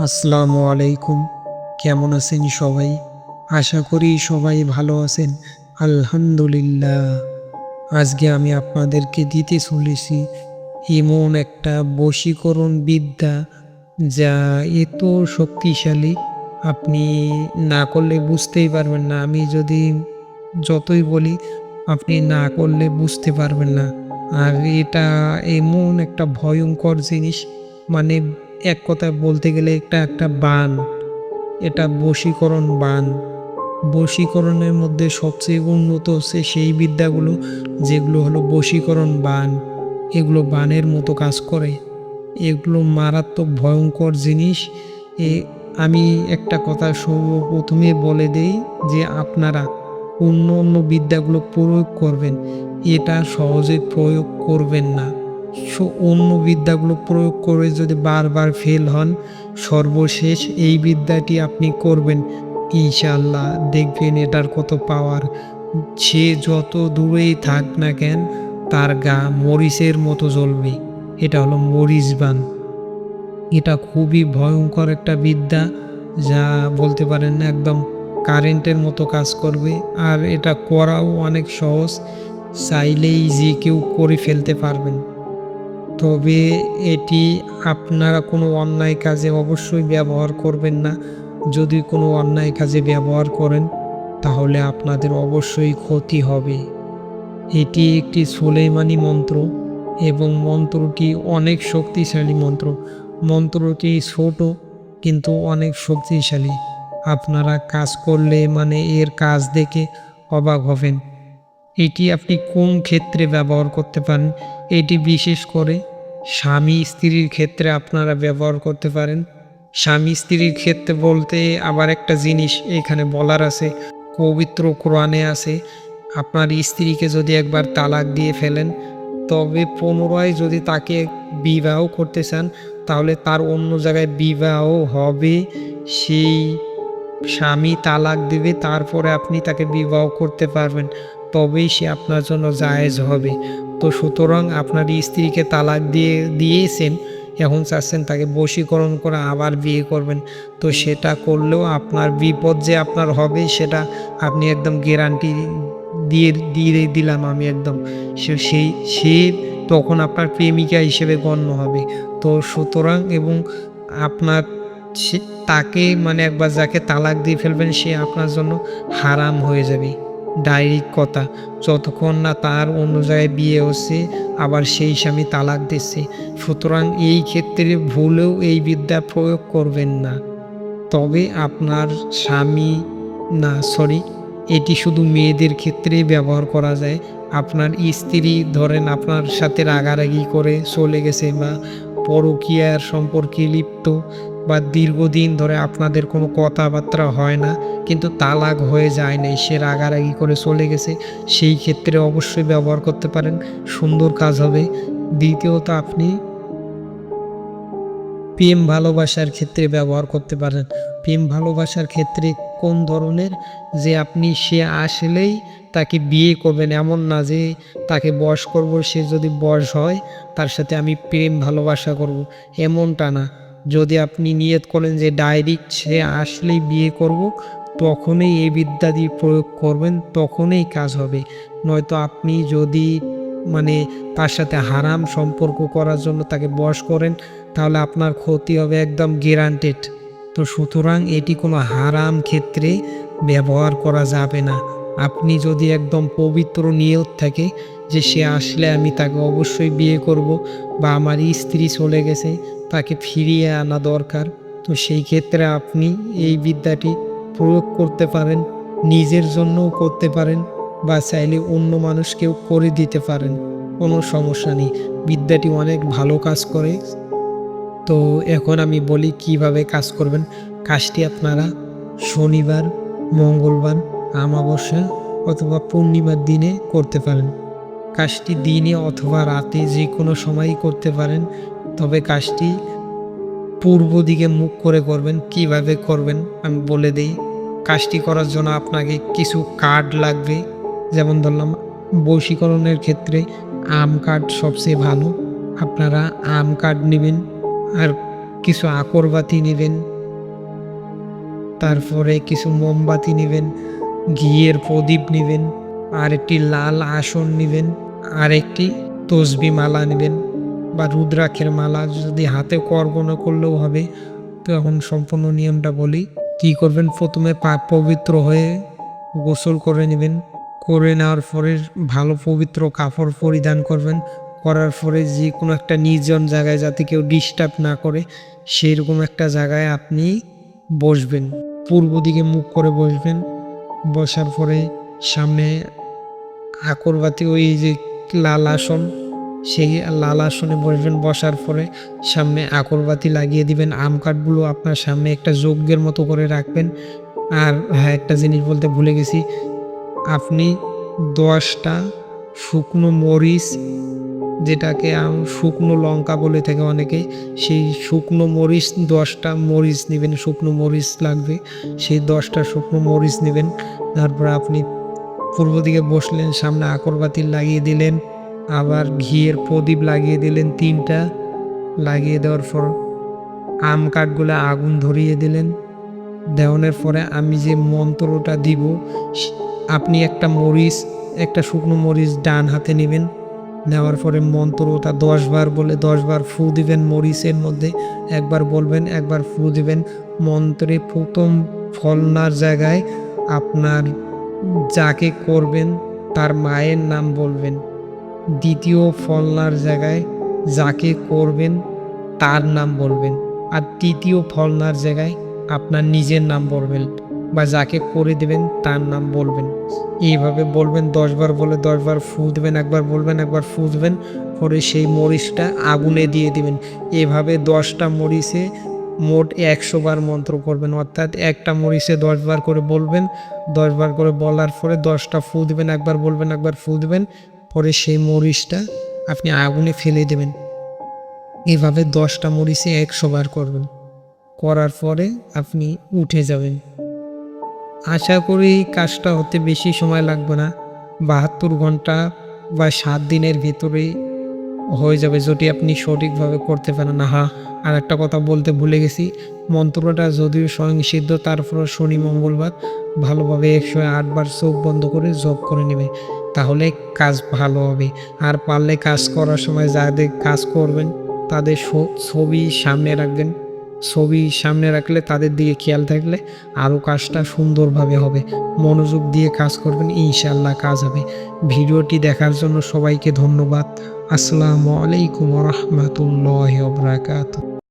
আসসালামু আলাইকুম। কেমন আছেন সবাই? আশা করি সবাই ভালো আছেন। আলহামদুলিল্লাহ। আজকে আমি আপনাদেরকে দিতে চলেছি এমন একটা বশীকরণ বিদ্যা যা এত শক্তিশালী আপনি না করলে বুঝতেই পারবেন না। আমি যদি যতই বলি, আপনি না করলে বুঝতে পারবেন না। আর এটা এমন একটা ভয়ঙ্কর জিনিস মানে এক কথায় বলতে গেলে এটা একটা বান। এটা বশীকরণ বান। বশীকরণের মধ্যে সবচেয়ে উন্নত হচ্ছে সেই বিদ্যাগুলো, যেগুলো হলো বশীকরণ বান। এগুলো বানের মতো কাজ করে। এগুলো মারাত্মক ভয়ঙ্কর জিনিস। এ, আমি একটা কথা সর্বপ্রথমে বলে দেই যে আপনারা অন্য অন্য বিদ্যাগুলো প্রয়োগ করবেন। এটা সহজে প্রয়োগ করবেন না। অন্য বিদ্যাগুলো প্রয়োগ করে যদি বারবার ফেল হন, সর্বশেষ এই বিদ্যাটি আপনি করবেন। ইনশাল্লাহ দেখবেন এটার কত পাওয়ার সে যত দূরেই থাক না কেন, তার গা মরিচের মতো জ্বলবে। এটা হলো মরিচ বান। এটা খুবই ভয়ঙ্কর একটা বিদ্যা, যা বলতে পারেন একদম কারেন্টের মতো কাজ করবে। আর এটা করাও অনেক সহজ, চাইলেই যে কেউ করে ফেলতে পারবেন। তবে এটি আপনারা কোনো অন্যায় কাজে অবশ্যই ব্যবহার করবেন না। যদি কোনো অন্যায় কাজে ব্যবহার করেন, তাহলে আপনাদের অবশ্যই ক্ষতি হবে। এটি একটি সুলেমানি মন্ত্র এবং মন্ত্রটি অনেক শক্তিশালী মন্ত্র। মন্ত্রটি ছোট, কিন্তু অনেক শক্তিশালী। আপনারা কাজ করলে মানে এর কাজ দেখে অবাক হবেন। এটি আপনি কোন ক্ষেত্রে ব্যবহার করতে পারেন? এটি বিশেষ করে স্বামী স্ত্রীর ক্ষেত্রে আপনারা ব্যবহার করতে পারেন। স্বামী স্ত্রীর ক্ষেত্রে বলতে আবার একটা জিনিস এখানে বলার আছে, পবিত্র কোরআনে আছে, আপনার স্ত্রীকে যদি একবার তালাক দিয়ে ফেলেন, তবে পুনরায় যদি তাকে বিবাহ করতে চান, তাহলে তার অন্য জায়গায় বিবাহ হবে, সেই স্বামী তালাক দেবে, তারপরে আপনি তাকে বিবাহ করতে পারবেন, তবেই সে আপনার জন্য জায়েজ হবে। তো সুতরাং আপনার স্ত্রীকে তালাক দিয়ে, দিয়েছেন, এখন চাচ্ছেন তাকে বশীকরণ করে আবার বিয়ে করবেন। তো সেটা করলেও আপনার বিপদ যে আপনার হবে, সেটা আপনি একদম গ্যারান্টি দিয়ে দিয়ে দিলাম আমি একদম। সে সেই সে তখন আপনার প্রেমিকা হিসেবে গণ্য হবে। তো সুতরাং এবং আপনার সে- তাকে মানে একবার যাকে তালাক দিয়ে ফেলবেন, সে আপনার জন্য হারাম হয়ে যাবে। ডাইরেক্ট কথা যতক্ষণ না তার অন্য জায়গায় বিয়ে হচ্ছে, আবার সেই স্বামী তালাক দিচ্ছে। সুতরাং এই ক্ষেত্রে ভুলেও এই বিদ্যা প্রয়োগ করবেন না। তবে আপনার স্বামী, না সরি এটি শুধু মেয়েদের ক্ষেত্রেই ব্যবহার করা যায়। আপনার স্ত্রী ধরেন আপনার সাথে রাগারাগি করে চলে গেছে বা পরকীয়ার সম্পর্কে লিপ্ত বা দীর্ঘদিন ধরে আপনাদের কোনো কথাবার্তা হয় না, কিন্তু তালাক হয়ে যায় নাই, সে রাগারাগি করে চলে গেছে, সেই ক্ষেত্রে অবশ্যই ব্যবহার করতে পারেন, সুন্দর কাজ হবে। দ্বিতীয়ত আপনি প্রেম ভালোবাসার ক্ষেত্রে ব্যবহার করতে পারেন। প্রেম ভালোবাসার ক্ষেত্রে কোন ধরনের যে আপনি, সে আসলেই তাকে বিয়ে করবেন, এমন না যে তাকে বয়স করব, সে যদি বয়স হয়, তার সাথে আমি প্রেম ভালোবাসা করব, এমনটা না। যদি আপনি নিয়ত করেন যে ডাইরেক্ট সে আসলেই বিয়ে করব, তখনই এই বিদ্যা দিয়ে প্রয়োগ করবেন, তখনই কাজ হবে। নয়তো আপনি যদি মানে তার সাথে হারাম সম্পর্ক করার জন্য তাকে বশ করেন, তাহলে আপনার ক্ষতি হবে একদম গ্যারান্টেড তো সুতরাং এটি কোনো হারাম ক্ষেত্রে ব্যবহার করা যাবে না। আপনি যদি একদম পবিত্র নিয়ত থাকে যে সে আসলে আমি তাকে অবশ্যই বিয়ে করব বা আমার স্ত্রী চলে গেছে তাকে ফিরিয়ে আনা দরকার। তো সেই ক্ষেত্রে আপনি এই বিদ্যাটি প্রয়োগ করতে পারেন, নিজের জন্যও করতে পারেন বা চাইলে অন্য মানুষকেও করে দিতে পারেন। কোনো সমস্যা নেই, বিদ্যাটি অনেক ভালো কাজ করে। তো এখন আমি বলি কীভাবে কাজ করবেন। কাজটি আপনারা শনিবার, মঙ্গলবার আমাবস্যা অথবা পূর্ণিমার দিনে করতে পারেন। কাজটি দিনে অথবা রাতে যে কোনো সময়ই করতে পারেন। তবে কাজটি পূর্ব দিকে মুখ করে করবেন, কীভাবে করবেন আমি বলে দিই। কাজটি করার জন্য আপনাকে কিছু কার্ড লাগবে। যেমন ধরলাম, বৈশীকরণের ক্ষেত্রে আম কার্ড সবচেয়ে ভালো। আপনারা আম কার্ড নেবেন আর কিছু আকরবাতি নেবেন। তারপরে কিছু মোমবাতি নেবেন, ঘিয়ের প্রদীপ নেবেন আর একটি লাল আসন নেবেন আর একটি তসবি মালা নেবেন। বা রুদ্রাক্ষের মালা যদি হাতে করবন করলেও হবে, তো এখন সম্পূর্ণ নিয়মটা বলি। কী করবেন? প্রথমে পা পবিত্র হয়ে গোসল করে নেবেন। করে নেওয়ার পরে ভালো পবিত্র কাপড় পরিধান করবেন। করার পরে যে কোনো একটা নির্জন জায়গায় যাতে কেউ ডিস্টার্ব না করে সেইরকম একটা জায়গায় আপনি বসবেন। পূর্ব দিকে মুখ করে বসবেন। বসার পরে সামনে আকরবাতি ওই যে লাল আসন সেই লাল আসনে বসবেন বসার পরে সামনে আকরবাতি লাগিয়ে দিবেন, আম কাঠগুলো আপনার সামনে একটা যজ্ঞের মতো করে রাখবেন। আর হ্যাঁ একটা জিনিস বলতে ভুলে গেছি। আপনি দশটা শুকনো মরিচ, যেটাকে আম- শুকনো লঙ্কা বলে থাকে অনেকে, সেই শুকনো মরিচ, দশটা মরিচ নেবেন, শুকনো মরিচ লাগবে, সেই দশটা শুকনো মরিচ নেবেন। তারপর আপনি পূর্ব দিকে বসলেন, সামনে আকরবাতি লাগিয়ে দিলেন। আবার ঘিয়ের প্রদীপ লাগিয়ে দিলেন তিনটা। লাগিয়ে দেওয়ার পর আম কাঠগুলো আগুন ধরিয়ে দিলেন। দেওয়ানোর পরে আমি যে মন্ত্রটা দিব আপনি একটা মরিচ, একটা শুকনো মরিচ ডান হাতে নেবেন। নেওয়ার পরে মন্ত্রটা দশ বার বলে দশ বার ফু দিবেন মরিচের মধ্যে। একবার বলবেন, একবার ফু দিবেন। মন্ত্রে প্রথম ফলনার জায়গায় আপনার যাকে করবেন, তার মায়ের নাম বলবেন। দ্বিতীয় ফলনার জায়গায় যাকে করবেন, তার নাম বলবেন। আর তৃতীয় ফলনার জায়গায় আপনার নিজের নাম বলবেন বা যাকে করে দেবেন, তার নাম বলবেন। এইভাবে বলবেন, দশবার বলে দশবার ফু দেবেন, একবার বলবেন, একবার ফু দেবেন, পরে সেই মরিচটা আগুনে দিয়ে দিবেন। এভাবে দশটা মরিচে মোট একশো বার মন্ত্র করবেন, অর্থাৎ একটা মরিচে দশবার করে বলবেন, দশবার করে বলার পরে দশটা ফু দেবেন, একবার বলবেন, একবার ফু দেবেন পরে সেই মরিচটা আপনি আগুনে ফেলে দেবেন। এভাবে দশটা মরিচে একশো বার করবেন। করার পরে আপনি উঠে যাবেন। আশা করি এই কাজটা হতে বেশি সময় লাগবে না। বাহাত্তর ঘণ্টা বা সাত দিনের ভিতরে হয়ে যাবে যদি আপনি সঠিকভাবে করতে পারেন। না হ্যাঁ আর একটা কথা বলতে ভুলে গেছি। মন্ত্রটা যদিও স্বয়ংসিদ্ধ তারপর শনি মঙ্গলবার ভালোভাবে একশো আটবার চোখ বন্ধ করে জব করে নেবে। তাহলে কাজ ভালো হবে। আর পারলে কাজ করার সময় যাদের কাজ করবেন, তাদের ছবি সামনে রাখবেন। ছবি সামনে রাখলে তাদের দিকে খেয়াল থাকলে আরও কাজটা সুন্দরভাবে হবে। মনোযোগ দিয়ে কাজ করবেন ইনশাল্লাহ কাজ হবে। ভিডিওটি দেখার জন্য সবাইকে ধন্যবাদ। আসসালামু আলাইকুম রহমতুল্লাহ বরাকাতুহ।